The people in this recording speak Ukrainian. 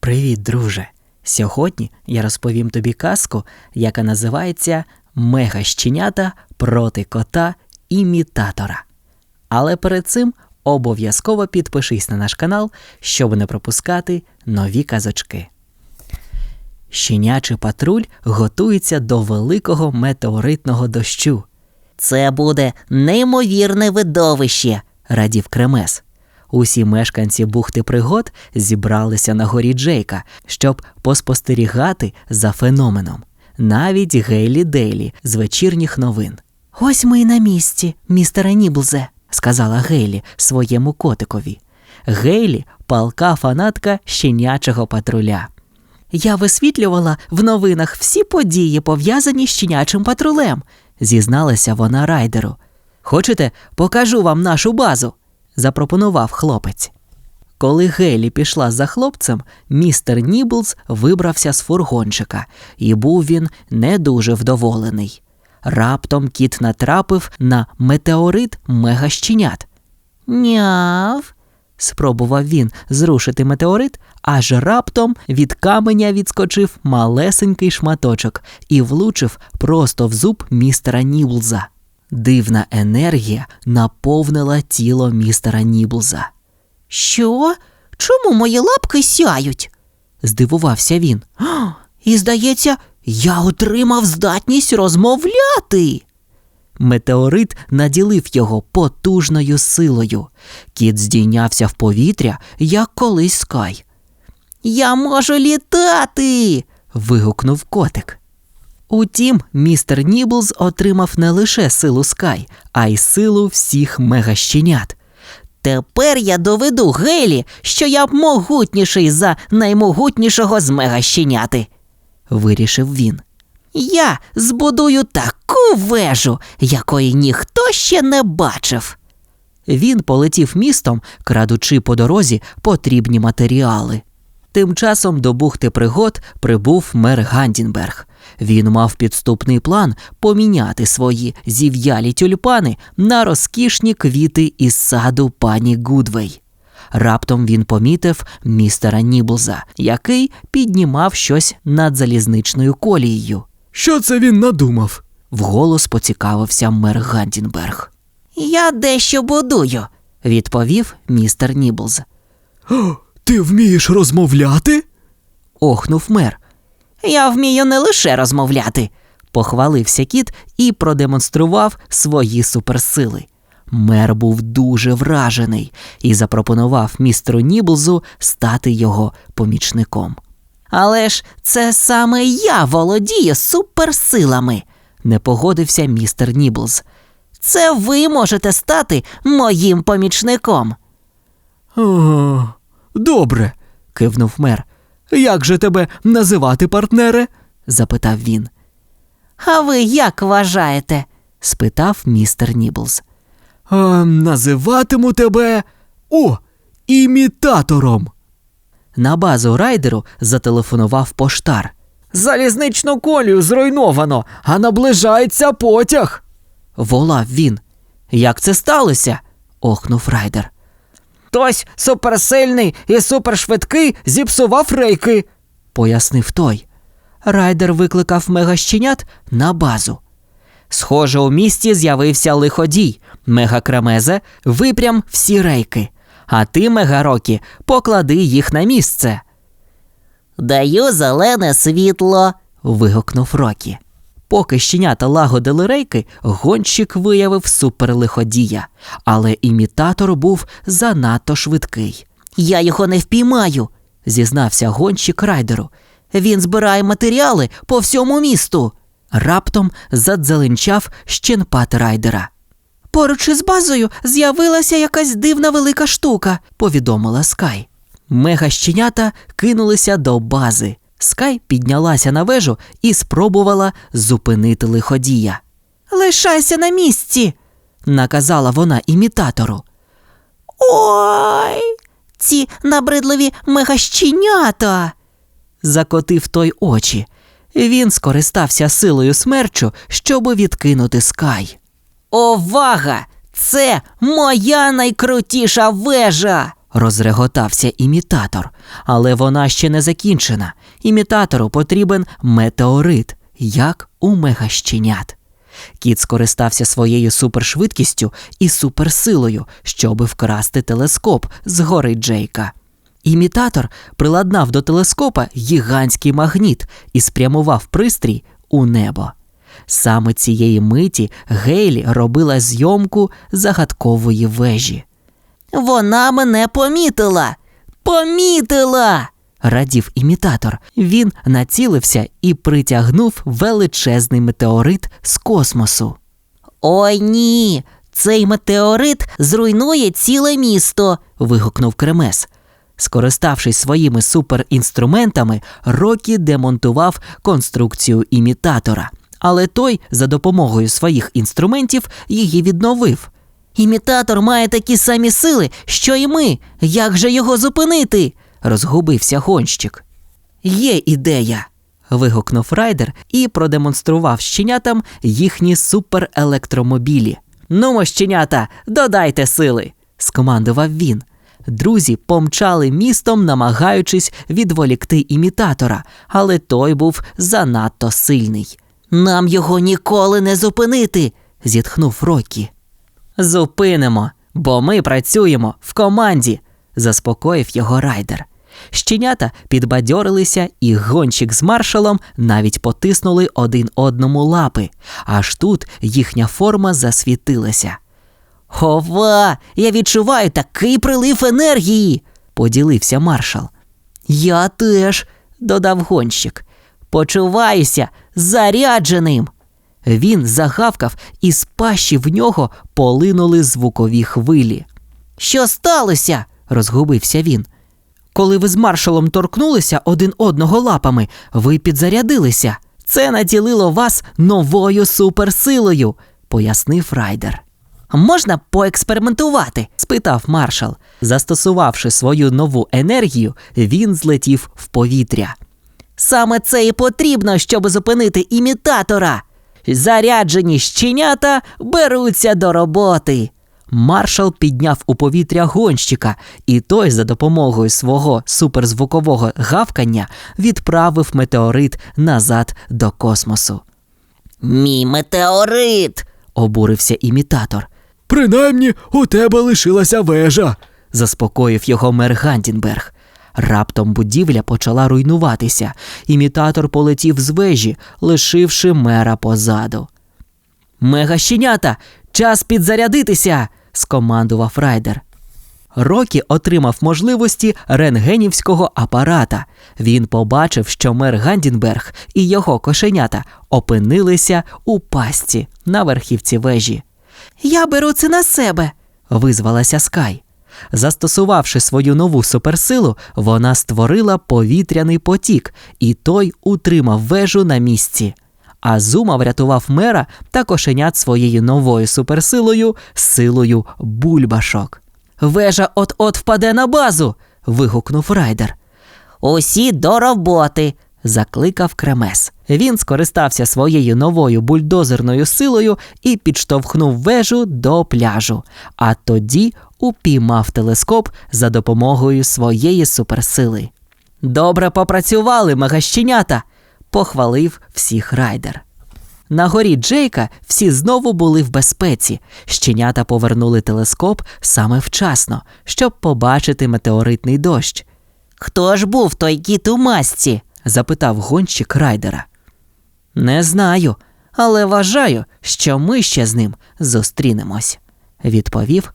Привіт, друже! Сьогодні я розповім тобі казку, яка називається Мега-щенята проти кота імітатора. Але перед цим обов'язково підпишись на наш канал, щоб не пропускати нові казочки. Щенячий патруль готується до великого метеоритного дощу. Це буде неймовірне видовище. радів Кремес. Усі мешканці бухти пригод зібралися на горі Джейка, щоб поспостерігати за феноменом. Навіть Гейлі Дейлі з вечірніх новин. Ось ми і на місці, містере Ніблзе, сказала Гейлі своєму котикові. Гейлі палка фанатка щенячого патруля. Я висвітлювала в новинах всі події, пов'язані з щенячим патрулем, зізналася вона райдеру. Хочете, покажу вам нашу базу? Запропонував хлопець. Коли Гейлі пішла за хлопцем, містер Ніблз вибрався з фургончика, і був він не дуже вдоволений. Раптом кіт натрапив на метеорит мегащенят. Няв. спробував він зрушити метеорит, аж раптом від каменя відскочив малесенький шматочок і влучив просто в зуб містера Ніблза. Дивна енергія наповнила тіло містера Ніблза. Що? Чому мої лапки сяють? Здивувався він. І здається, я отримав здатність розмовляти. Метеорит наділив його потужною силою. Кіт здійнявся в повітря, як колись скай. Я можу літати. вигукнув котик. Утім, містер Ніблз отримав не лише силу Скай, а й силу всіх мегащенят. Тепер я доведу Гелі, що я могутніший за наймогутнішого з мегащеняти. Вирішив він. Я збудую таку вежу, якої ніхто ще не бачив. Він полетів містом, крадучи по дорозі потрібні матеріали. Тим часом до бухти пригод прибув мер Гандінберг. Він мав підступний план поміняти свої зів'ялі тюльпани на розкішні квіти із саду пані Гудвей. Раптом він помітив містера Ніблза, який піднімав щось над залізничною колією. Що це він надумав? Вголос поцікавився мер Гандінберг. Я дещо будую. Відповів містер Ніблз. Ти вмієш розмовляти? Охнув мер. Я вмію не лише розмовляти. Похвалився кіт і продемонстрував свої суперсили. Мер був дуже вражений і запропонував містеру Ніблзу стати його помічником. Але ж це саме я володію суперсилами. Не погодився містер Ніблз. Це ви можете стати моїм помічником. Добре, Кивнув мер. як же тебе називати, партнере? запитав він. А ви як вважаєте? Спитав містер Ніблз. А, називатиму тебе о, імітатором. На базу райдеру зателефонував поштар. Залізничну колію зруйновано, а наближається потяг. Волав він. Як це сталося? охнув райдер. Хтось суперсильний і супершвидкий зіпсував рейки. пояснив той. Райдер викликав мегащенят на базу. Схоже, у місті з'явився лиходій. Мегакремезе випрям всі рейки, а ти, мегарокі, поклади їх на місце. Даю зелене світло. вигукнув Рокі. Поки щенята лагодили рейки, гонщик виявив суперлиходія, але імітатор був занадто швидкий. Я його не впіймаю. зізнався гонщик райдеру. Він збирає матеріали по всьому місту. Раптом задзеленчав щенпат райдера. Поруч із базою з'явилася якась дивна велика штука. повідомила Скай. Мегащенята кинулися до бази. Скай піднялася на вежу і спробувала зупинити лиходія. Лишайся на місці. Наказала вона імітатору. Ой, ці набридливі мегащенята. Закотив той очі. Він скористався силою смерчу, щоб відкинути Скай. Увага! Це моя найкрутіша вежа. Розреготався імітатор, але вона ще не закінчена. Імітатору потрібен метеорит, як у мегащенят. Кіт скористався своєю супершвидкістю і суперсилою, щоби вкрасти телескоп з гори Джейка. Імітатор приладнав до телескопа гігантський магніт і спрямував пристрій у небо. Саме цієї миті Гейлі робила зйомку загадкової вежі. Вона мене помітила. Помітила. Радів імітатор. Він націлився і притягнув величезний метеорит з космосу. Ой ні. Цей метеорит зруйнує ціле місто. вигукнув Кремес. Скориставшись своїми суперінструментами, Рокі демонтував конструкцію імітатора, але той за допомогою своїх інструментів її відновив. Імітатор має такі самі сили, що й ми. Як же його зупинити? Розгубився гонщик. Є ідея. вигукнув райдер і продемонстрував щенятам їхні суперелектромобілі. Нумо, щенята, додайте сили, скомандував він. Друзі помчали містом, намагаючись відволікти імітатора, але той був занадто сильний. Нам його ніколи не зупинити. зітхнув Рокі. Зупинимо, бо ми працюємо в команді, заспокоїв його райдер. Щенята підбадьорилися, і гонщик з маршалом навіть потиснули один одному лапи, аж тут їхня форма засвітилася. Ова, я відчуваю такий прилив енергії. Поділився маршал. Я теж, Додав гонщик. почуваюся зарядженим. Він загавкав, і з пащі в нього полинули звукові хвилі. Що сталося? розгубився він. Коли ви з маршалом торкнулися один одного лапами, ви підзарядилися. Це наділило вас новою суперсилою, пояснив райдер. Можна поекспериментувати? спитав маршал. Застосувавши свою нову енергію, він злетів в повітря. Саме це і потрібно, щоб зупинити імітатора. Заряджені щенята беруться до роботи. Маршал підняв у повітря гонщика, і той за допомогою свого суперзвукового гавкання відправив метеорит назад до космосу. Мій метеорит. Обурився імітатор. Принаймні, у тебе лишилася вежа. заспокоїв його мер Гандінберг. Раптом будівля почала руйнуватися. Імітатор полетів з вежі, лишивши мера позаду. Мегащенята, час підзарядитися. скомандував райдер. Рокі отримав можливості рентгенівського апарата. Він побачив, що мер Гандінберг і його кошенята опинилися у пастці на верхівці вежі. Я беру це на себе. Визвалася Скай. Застосувавши свою нову суперсилу, вона створила повітряний потік, і той утримав вежу на місці. А Зума врятував мера та кошенят своєю новою суперсилою силою бульбашок. Вежа от-от впаде на базу. вигукнув райдер. Усі до роботи. Закликав Кремес. Він скористався своєю новою бульдозерною силою і підштовхнув вежу до пляжу, а тоді упіймав телескоп за допомогою своєї суперсили. Добре попрацювали, мегащенята! похвалив всіх райдер. На горі Джейка всі знову були в безпеці. Щенята повернули телескоп саме вчасно, щоб побачити метеоритний дощ. Хто ж був той кіт у масці? запитав гонщик райдера. Не знаю, але вважаю, що ми ще з ним зустрінемось, відповів